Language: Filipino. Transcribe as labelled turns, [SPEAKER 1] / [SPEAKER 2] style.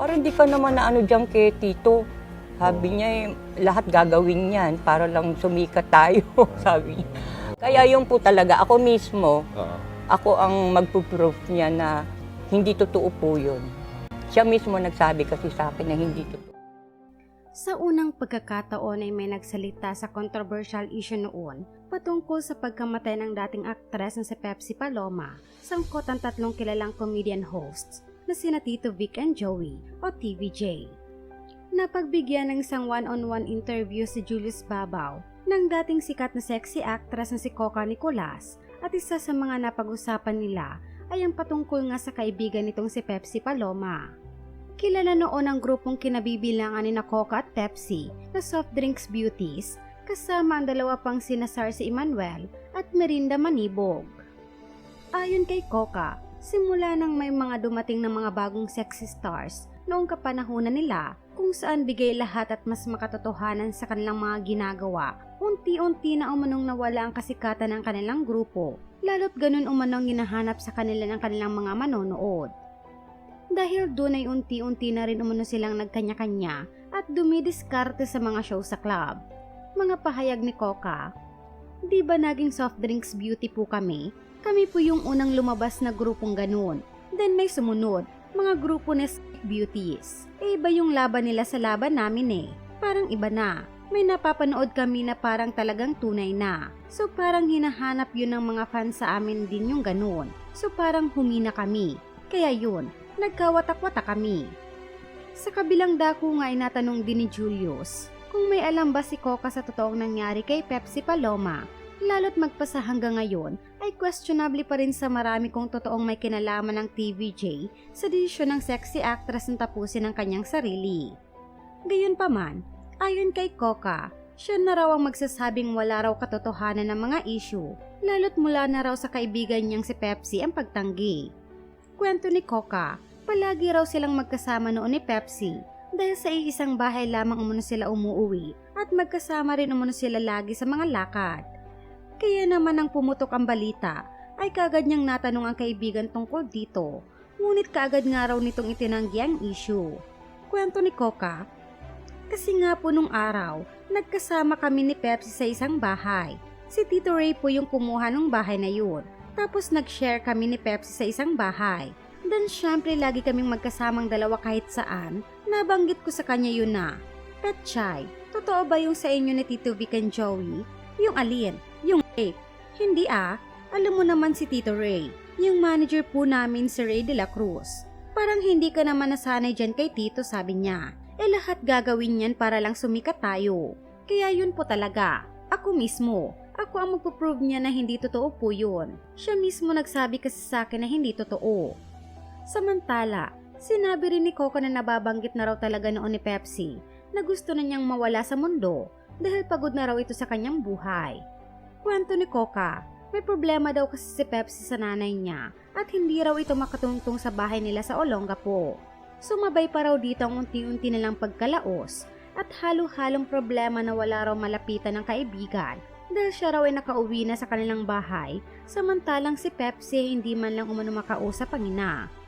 [SPEAKER 1] Parang hindi ka naman na ano dyan kay Tito. Sabi niya eh, lahat gagawin niyan para lang sumikat tayo, sabi niya. Kaya yun po talaga, ako mismo,
[SPEAKER 2] Oo.
[SPEAKER 1] ako ang magpo-proof niya na hindi totoo po yun. Siya mismo nagsabi kasi sa akin na hindi totoo.
[SPEAKER 3] Sa unang pagkakataon ay may nagsalita sa controversial issue noon patungkol sa pagkamatay ng dating aktres na si Pepsi Paloma, sangkot ang tatlong kilalang comedian hosts na sina Tito Vic and Joey o TVJ. Napagbigyan ng isang one-on-one interview si Julius Babaw ng dating sikat na sexy actress na si Coca Nicolas at isa sa mga napag-usapan nila ay ang patungkol nga sa kaibigan nitong si Pepsi Paloma. Kilala noon ang grupong kinabibilangan ni na Coca at Pepsi na soft drinks beauties kasama ang dalawa pang sina Sarsi Emmanuel at Merinda Manibog. Ayon kay Coca, simula nang may mga dumating na mga bagong sexy stars noong kapanahunan nila kung saan bigay lahat at mas makatotohanan sa kanilang mga ginagawa, unti-unti na umanong nawala ang kasikatan ng kanilang grupo, lalo't ganun umanong hinahanap sa kanila ng kanilang mga manonood. Dahil doon ay unti-unti na rin umano silang nagkanya-kanya at dumidiskarte sa mga show sa club. Mga pahayag ni Coca, Di ba naging soft drinks beauty po kami? Kami po yung unang lumabas na grupong ganun. Then may sumunod, mga grupo na beauties. Eh iba yung laban nila sa laban namin eh. Parang iba na. May napapanood kami na parang talagang tunay na. So parang hinahanap yun ng mga fans sa amin din yung ganun. So parang humina kami. Kaya yun, nagkawatak-watak kami. Sa kabilang dako nga ay natanong din ni Julius kung may alam ba si Coca sa totoong nangyari kay Pepsi Paloma. Lalo't magpasa hanggang ngayon ay questionable pa rin sa marami kung totoong may kinalaman ng TVJ sa desisyon ng sexy actress na tapusin ang kanyang sarili. Gayunpaman, ayon kay Coca, siya na raw ang magsasabing wala raw katotohanan ng mga issue, lalo't mula na raw sa kaibigan niyang si Pepsi ang pagtanggi. Kwento ni Coca, palagi raw silang magkasama noon ni Pepsi dahil sa iisang bahay lamang umano sila umuuwi at magkasama rin umano sila lagi sa mga lakad. Kaya naman nang pumutok ang balita, ay kagad niyang natanong ang kaibigan tungkol dito, ngunit kaagad nga raw nitong itinanggi ang issue. Kwento ni Coca, kasi nga po nung araw, nagkasama kami ni Pepsi sa isang bahay. Si Tito Ray po yung kumuha ng bahay na yun. Tapos nag-share kami ni Pepsi sa isang bahay. Then syempre lagi kaming magkasamang dalawa kahit saan. Nabanggit ko sa kanya yun na. Petchay, totoo ba yung sa inyo ni Tito Vic and Joey? Yung alin? Yung rape? Hindi ah. Alam mo naman si Tito Ray. Yung manager po namin si Ray de la Cruz. Parang hindi ka naman nasanay dyan kay Tito sabi niya. Eh lahat gagawin yan para lang sumikat tayo. Kaya yun po talaga. Ako mismo. Ako ang magpo-prove niya na hindi totoo po yun. Siya mismo nagsabi kasi sa akin na hindi totoo. Samantala, sinabi rin ni Coco na nababanggit na raw talaga noon ni Pepsi na gusto na niyang mawala sa mundo dahil pagod na raw ito sa kanyang buhay. Kwento ni Coca, may problema daw kasi si Pepsi sa nanay niya at hindi raw ito makatungtong sa bahay nila sa Olongapo. Sumabay pa raw dito ang unti-unti nilang pagkalaos at halo-halong problema na wala raw malapitan ng kaibigan dahil siya raw ay nakauwi na sa kanilang bahay samantalang si Pepsi hindi man lang umano makausap ang ina.